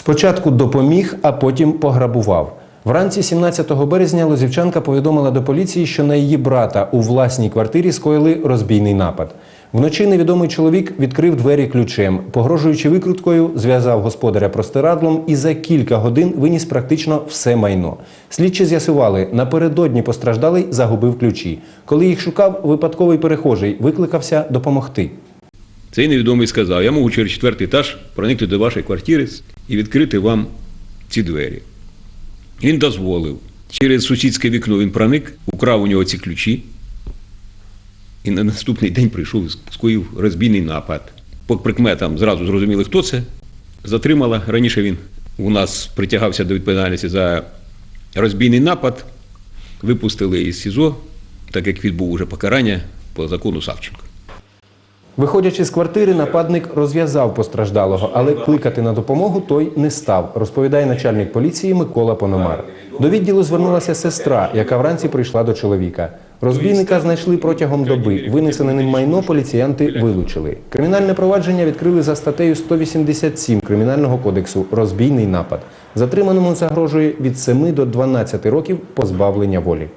Спочатку допоміг, а потім пограбував. Вранці 17 березня Лозівчанка повідомила до поліції, що на її брата у власній квартирі скоїли розбійний напад. Вночі невідомий чоловік відкрив двері ключем, погрожуючи викруткою, зв'язав господаря простирадлом і за кілька годин виніс практично все майно. Слідчі з'ясували, напередодні постраждалий загубив ключі. Коли їх шукав, випадковий перехожий викликався допомогти. Цей невідомий сказав, я можу через четвертий етаж проникти до вашої квартири і відкрити вам ці двері. Він дозволив. Через сусідське вікно він проник, украв у нього ці ключі. І на наступний день прийшов і скоїв розбійний напад. По прикметам зразу зрозуміли, хто це. Затримала. Раніше він у нас притягався до відповідальності за розбійний напад. Випустили із СІЗО, так як відбув уже покарання по закону Савченко. Виходячи з квартири, нападник розв'язав постраждалого, але кликати на допомогу той не став, розповідає начальник поліції Микола Пономар. До відділу звернулася сестра, яка вранці прийшла до чоловіка. Розбійника знайшли протягом доби. Винесене ним майно поліціянти вилучили. Кримінальне провадження відкрили за статтею 187 Кримінального кодексу Розбійний напад. Затриманому загрожує від 7 до 12 років позбавлення волі.